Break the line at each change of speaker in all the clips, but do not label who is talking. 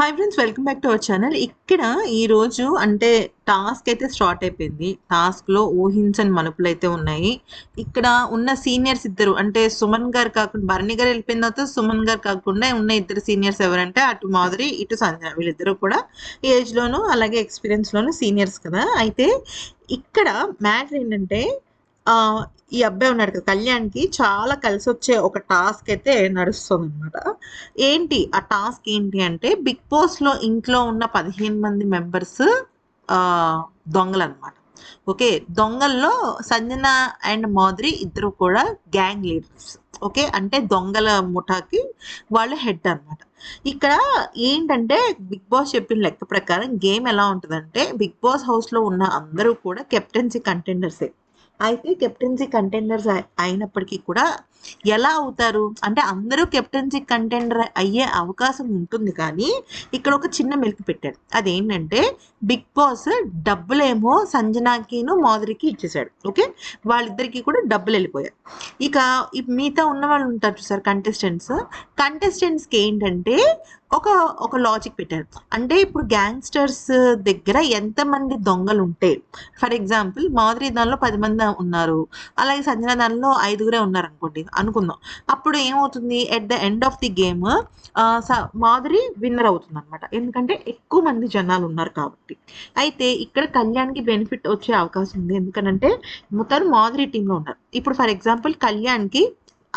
Hi friends welcome back to our channel ఇక్కడ ఈరోజు అంటే టాస్క్ అయితే స్టార్ట్ అయిపోయింది. టాస్క్లో ఊహించని మలుపులు అయితే ఉన్నాయి. ఇక్కడ ఉన్న సీనియర్స్ ఇద్దరు అంటే సుమన్ గారు కాకుండా భరణి గారు వెళ్ళిపోయిన తర్వాత సుమన్ గారు కాకుండా ఉన్న ఇద్దరు సీనియర్స్ ఎవరంటే అటు మాధురి ఇటు సంజన వీళ్ళిద్దరూ కూడా ఏజ్లోను అలాగే ఎక్స్పీరియన్స్లోను సీనియర్స్ కదా. అయితే ఇక్కడ మ్యాటర్ ఏంటంటే ఈ అబ్బాయి ఉన్నాడు కదా కళ్యాణ్కి చాలా కలిసి వచ్చే ఒక టాస్క్ అయితే నడుస్తుంది అనమాట ఏంటి? ఆ టాస్క్ ఏంటి అంటే బిగ్ బాస్లో ఇంట్లో ఉన్న పదిహేను మంది మెంబర్స్ దొంగలు అనమాట ఓకే? దొంగల్లో సంజన అండ్ మాధురి ఇద్దరు కూడా గ్యాంగ్ లీడర్స్ ఓకే? అంటే దొంగల ముఠాకి వాళ్ళు హెడ్ అన్నమాట. ఇక్కడ ఏంటంటే బిగ్ బాస్ చెప్పిన లెక్క ప్రకారం గేమ్ ఎలా ఉంటుందంటే బిగ్ బాస్ హౌస్లో ఉన్న అందరూ కూడా కెప్టెన్సీ కంటెండర్సే అయితే కెప్టెన్సీ కంటెండర్స్ అయినప్పటికీ కూడా ఎలా అవుతారు? అంటే అందరూ కెప్టెన్సీ కంటెండర్ అయ్యే అవకాశం ఉంటుంది కానీ ఇక్కడ ఒక చిన్న మెలికి పెట్టాడు అదేంటంటే బిగ్ బాస్ డబ్బులేమో సంజనాకిను మాధురికి ఇచ్చేసాడు ఓకే? వాళ్ళిద్దరికీ కూడా డబ్బులు వెళ్ళిపోయాయి. ఇక మిగతా ఉన్న వాళ్ళు ఉంటారు చూసారు కంటెస్టెంట్స్ కంటెస్టెంట్స్కి ఏంటంటే ఒక ఒక లాజిక్ పెట్టారు. అంటే ఇప్పుడు గ్యాంగ్స్టర్స్ దగ్గర ఎంతమంది దొంగలు ఉంటే ఫర్ ఎగ్జాంపుల్ మాధురి దానిలో పది మంది ఉన్నారు. అలాగే సంజన దానిలో ఐదుగురే ఉన్నారు అనుకోండి అనుకుందాం. అప్పుడు ఏమవుతుంది? At the end of the game Madhuri winner అవుతుంది అనమాట ఎందుకంటే ఎక్కువ మంది జనాలు ఉన్నారు కాబట్టి. అయితే ఇక్కడ కళ్యాణ్కి బెనిఫిట్ వచ్చే అవకాశం ఉంది. ఎందుకనంటే మొత్తం మాధురి టీంలో ఉన్నారు. ఇప్పుడు ఫర్ ఎగ్జాంపుల్ కళ్యాణ్కి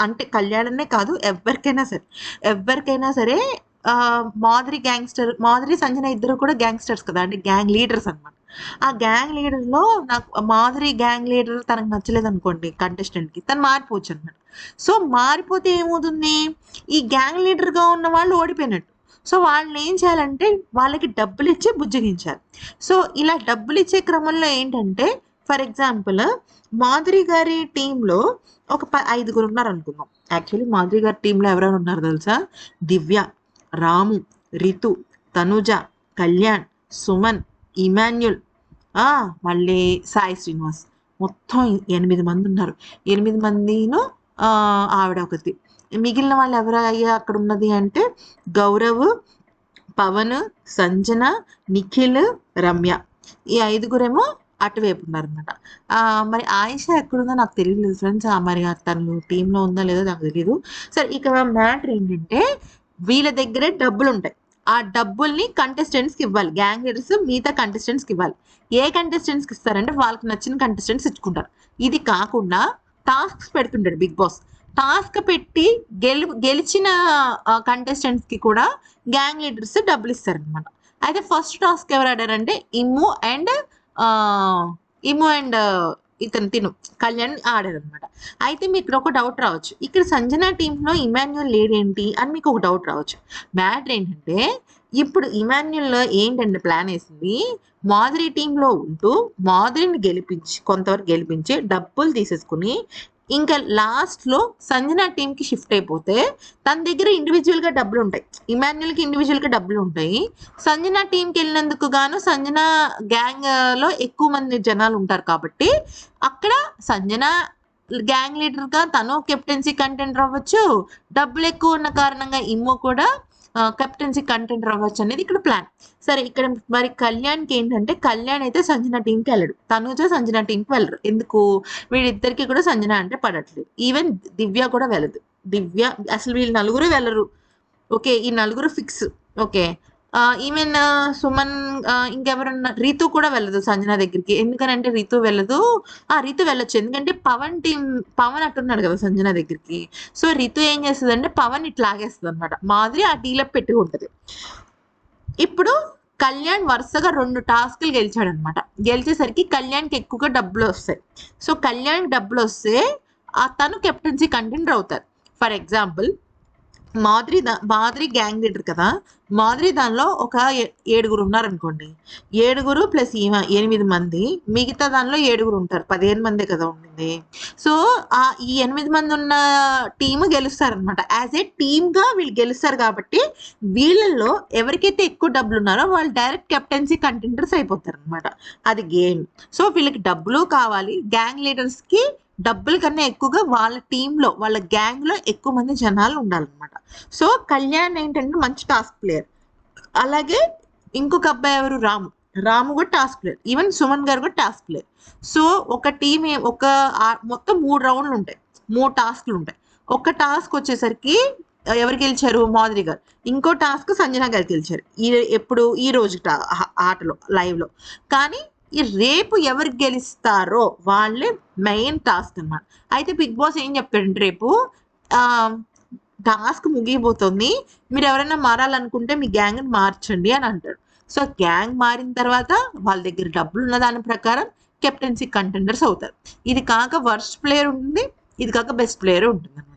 అంటే కళ్యాణ్నే కాదు ఎవరికైనా సరే ఎవరికైనా సరే మాధురి గ్యాంగ్స్టర్ మాధురి సంజన ఇద్దరు కూడా గ్యాంగ్స్టర్స్ కదా అంటే గ్యాంగ్ లీడర్స్ అన్నమాట. ఆ గ్యాంగ్ లీడర్లో నాకు మాధురి గ్యాంగ్ లీడర్ తనకు నచ్చలేదు అనుకోండి కంటెస్టెంట్కి తను మారిపోవచ్చు అనమాట సో మారిపోతే ఏమవుతుంది? ఈ గ్యాంగ్ లీడర్గా ఉన్న వాళ్ళు ఓడిపోయినట్టు. సో వాళ్ళని ఏం చేయాలంటే వాళ్ళకి డబ్బులు ఇచ్చి బుజ్జగించాలి. సో ఇలా డబ్బులు ఇచ్చే క్రమంలో ఏంటంటే ఫర్ ఎగ్జాంపుల్ మాధురి గారి టీంలో ఒక ప ఐదుగురు ఉన్నారు అనుకుందాం. యాక్చువల్లీ మాధురి గారి టీంలో ఎవరెవరు ఉన్నారు తెలుసా? దివ్య రాము రితు తనుజ కళ్యాణ్ సుమన్ ఇమాన్యుల్. మళ్ళీ సాయి శ్రీనివాస్. మొత్తం ఎనిమిది మంది ఉన్నారు. ఎనిమిది మందిను ఆవిడ ఒకటి మిగిలిన వాళ్ళు ఎవరయ్యా అక్కడ ఉన్నది అంటే గౌరవ్ పవన్ సంజన నిఖిల్ రమ్య. ఈ ఐదుగురేమో అటువైపు ఉన్నారనమాట మరి ఆయిష ఎక్కడుందో నాకు తెలియలేదు ఫ్రెండ్స్. మరి తను టీంలో ఉందా లేదో నాకు తెలియదు సరే ఇక మ్యాటర్ ఏంటంటే వీళ్ళ దగ్గరే డబ్బులు ఉంటాయి ఆ డబ్బుల్ని కంటెస్టెంట్స్కి ఇవ్వాలి. గ్యాంగ్ లీడర్స్ మిగతా కంటెస్టెంట్స్కి ఇవ్వాలి. ఏ కంటెస్టెంట్స్కి ఇస్తారంటే వాళ్ళకి నచ్చిన కంటెస్టెంట్స్ ఇచ్చుకుంటారు. ఇది కాకుండా టాస్క్స్ పెడుతుంటాడు బిగ్ బాస్. టాస్క్ పెట్టి గెలు గెలిచిన కంటెస్టెంట్స్కి కూడా గ్యాంగ్ లీడర్స్ డబ్బులు ఇస్తారనమాట అయితే ఫస్ట్ టాస్క్ ఎవరు ఆడారంటే ఇమ్ము అండ్ ఇమ్ము అండ్ ఇతను తిను కళ్యాణ్ ఆడారు అనమాట అయితే మీకు ఇక్కడ ఒక డౌట్ రావచ్చు. ఇక్కడ సంజన టీంలో ఇమాన్యుల్ లేడేంటి అని మీకు ఒక డౌట్ రావచ్చు. మ్యాటర్ ఏంటంటే ఇప్పుడు ఇమాన్యుల్లో ఏంటంటే ప్లాన్ వేసింది? మాధురి టీంలో ఉంటూ మాధురిని గెలిపించి కొంతవరకు గెలిపించి డబ్బులు తీసేసుకుని ఇంకా లాస్ట్లో సంజన టీంకి షిఫ్ట్ అయిపోతే తన దగ్గర ఇండివిజువల్గా డబ్బులు ఉంటాయి. ఇమాన్యుల్కి ఇండివిజువల్గా డబ్బులు ఉంటాయి. సంజన టీంకి వెళ్ళినందుకు గాను సంజన గ్యాంగ్లో ఎక్కువ మంది జనాలు ఉంటారు కాబట్టి అక్కడ సంజన గ్యాంగ్ లీడర్గా తను కెప్టెన్సీ కంటెంట్ అవ్వచ్చు. డబ్బులు ఎక్కువ ఉన్న కారణంగా ఇమ్మో కూడా కెప్టెన్సీ కంటెంట్ అవ్వచ్చు అనేది ఇక్కడ ప్లాన్ సరే ఇక్కడ మరి కళ్యాణ్కి ఏంటంటే కళ్యాణ్ అయితే సంజన టీంకి వెళ్ళడు. తనుజ సంజన టీంకి వెళ్ళరు. ఎందుకు? వీళ్ళిద్దరికి కూడా సంజన అంటే పడట్లేదు. ఈవెన్ దివ్య కూడా వెళ్ళదు. దివ్య అసలు వీళ్ళు నలుగురు వెళ్ళరు. ఓకే ఈ నలుగురు ఫిక్స్ ఓకే. ఈవెన్ సుమన్ ఇంకెవరన్నా రీతు కూడా వెళ్ళదు సంజన దగ్గరికి. ఎందుకనంటే రీతు వెళ్ళదు. ఆ రీతు వెళ్ళొచ్చు. ఎందుకంటే పవన్ టీం పవన్ అట్టున్నాడు కదా సంజన దగ్గరికి. సో రీతు ఏం చేస్తుంది అంటే పవన్ ఇట్లా లాగేస్తుంది అనమాట మాదిరి ఆ టీలో పెట్టుకుంటది. ఇప్పుడు కళ్యాణ్ వరుసగా రెండు టాస్క్లు గెలిచాడు అనమాట గెలిచేసరికి కళ్యాణ్కి ఎక్కువగా డబ్బులు వస్తాయి. సో కళ్యాణ్ డబ్బులు వస్తే తను కెప్టెన్సీ కంటెండర్ అవుతారు. ఫర్ ఎగ్జాంపుల్ మాధురి దా మాధురి గ్యాంగ్ లీడర్ కదా మాధురి దానిలో ఒక ఏ- ఏడుగురు ఉన్నారనుకోండి. ఏడుగురు ప్లస్ ఈమె ఎనిమిది మంది మిగతా దానిలో ఏడుగురు ఉంటారు. పదిహేను మందే కదా ఉండింది. సో ఆ ఈ ఎనిమిది మంది ఉన్న టీమ్ గెలుస్తారనమాట యాజ్ ఏ టీమ్గా వీళ్ళు గెలుస్తారు కాబట్టి వీళ్ళల్లో ఎవరికైతే ఎక్కువ డబ్బులు ఉన్నారో వాళ్ళు డైరెక్ట్ కెప్టెన్సీ కంటెంటర్స్ అయిపోతారు అనమాట అది గేమ్ సో వీళ్ళకి డబ్బులు కావాలి. గ్యాంగ్ లీడర్స్కి డబ్బుల కన్నా ఎక్కువగా వాళ్ళ టీంలో వాళ్ళ గ్యాంగ్లో ఎక్కువ మంది జనాలు ఉండాలన్నమాట. సో కళ్యాణ్ ఏంటంటే మంచి టాస్క్ ప్లేయర్. అలాగే ఇంకొక అబ్బాయి ఎవరు? రాము. రాము కూడా టాస్క్ ప్లేయర్. ఈవెన్ సుమన్ గారు కూడా టాస్క్ ప్లేయర్. సో ఒక టీం ఒక మొత్తం మూడు రౌండ్లు ఉంటాయి. మూడు టాస్క్లు ఉంటాయి. ఒక టాస్క్ వచ్చేసరికి ఎవరు గెలిచారు? మాధురి గారు. ఇంకో టాస్క్ సంజన గారు గెలిచారు. ఈ ఎప్పుడు ఈ రోజు ఆటలో లైవ్లో. కానీ ఈ రేపు ఎవరు గెలుస్తారో వాళ్ళే మెయిన్ టాస్క్ అన్నమాట. అయితే బిగ్ బాస్ ఏం చెప్తాడంటే రేపు టాస్క్ ముగిపోతుంది మీరు ఎవరైనా మారాలనుకుంటే మీ గ్యాంగ్ మార్చండి అని అంటాడు. సో గ్యాంగ్ మారిన తర్వాత వాళ్ళ దగ్గర డబ్బులు ఉన్న దాని ప్రకారం కెప్టెన్సీ కంటెండర్స్ అవుతారు. ఇది కాక వర్స్ట్ ప్లేయర్ ఉంటుంది ఇది కాక బెస్ట్ ప్లేయర్ ఉంటుంది అనమాట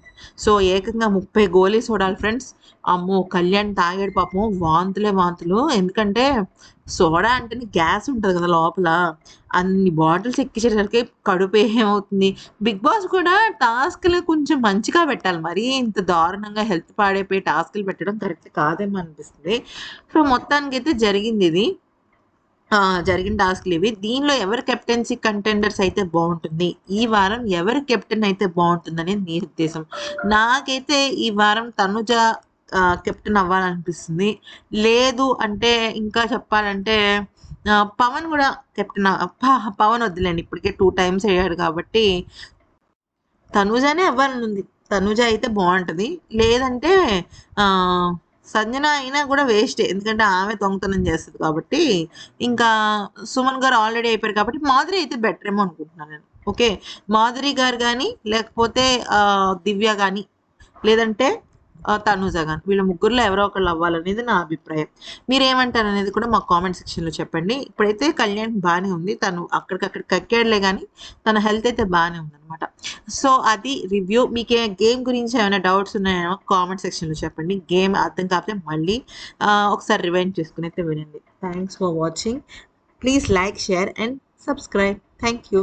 సో ఏకంగా ముప్పై గోలీస్ చూడాలి ఫ్రెండ్స్ అమ్మో కళ్యాణ్ తాగాడు పాపం. వాంతులే వాంతులు. ఎందుకంటే సోడా అంటేనే గ్యాస్ ఉంటుంది కదా లోపల. అన్ని బాటిల్స్ ఎక్కించేసరికి కడుపు ఏమవుతుంది. బిగ్ బాస్ కూడా టాస్క్లు కొంచెం మంచిగా పెట్టాలి. మరీ ఇంత దారుణంగా హెల్త్ పాడైపోయి టాస్క్లు పెట్టడం కరెక్ట్ కాదేమో అనిపిస్తుంది. సో మొత్తానికి అయితే జరిగింది ఇది. జరిగిన టాస్క్లు ఇవి. దీనిలో ఎవరు కెప్టెన్సీ కంటెండర్స్ అయితే బాగుంటుంది? ఈ వారం ఎవరు కెప్టెన్ అయితే బాగుంటుందని నీ ఉద్దేశం? నాకైతే ఈ వారం తనుజ కెప్టెన్ అవ్వాలనిపిస్తుంది. లేదు అంటే ఇంకా చెప్పాలంటే పవన్ కూడా కెప్టెన్ పవన్ వద్దులేండి ఇప్పటికే టూ టైమ్స్ అయ్యాడు కాబట్టి తనుజానే అవ్వాలని ఉంది తనూజ అయితే బాగుంటుంది. లేదంటే సంజన అయినా కూడా వేస్ట్ ఎందుకంటే ఆమె దొంగతనం చేస్తుంది కాబట్టి. ఇంకా సుమన్ గారు ఆల్రెడీ అయిపోయారు కాబట్టి మాధురి అయితే బెటర్ ఏమో అనుకుంటున్నాను నేను. ఓకే? మాధురి గారు కానీ లేకపోతే దివ్య కానీ లేదంటే తనూజ కానీ వీళ్ళ ముగ్గురులో ఎవరో ఒకళ్ళు అవ్వాలనేది నా అభిప్రాయం. మీరేమంటారు అనేది కూడా మా కామెంట్ సెక్షన్లో చెప్పండి. ఇప్పుడైతే కళ్యాణ్ బాగానే ఉంది. తను అక్కడికక్కడ కక్కాడులే కానీ తన హెల్త్ అయితే బాగానే ఉందన్నమాట. సో అది రివ్యూ. మీకు గేమ్ గురించి ఏమైనా డౌట్స్ ఉన్నాయో కామెంట్ సెక్షన్లో చెప్పండి. గేమ్ అర్థం కాకపోతే మళ్ళీ ఒకసారి రివైండ్ చేసుకుని అయితే వినండి. Thanks for watching. Please like share and subscribe. Thank you.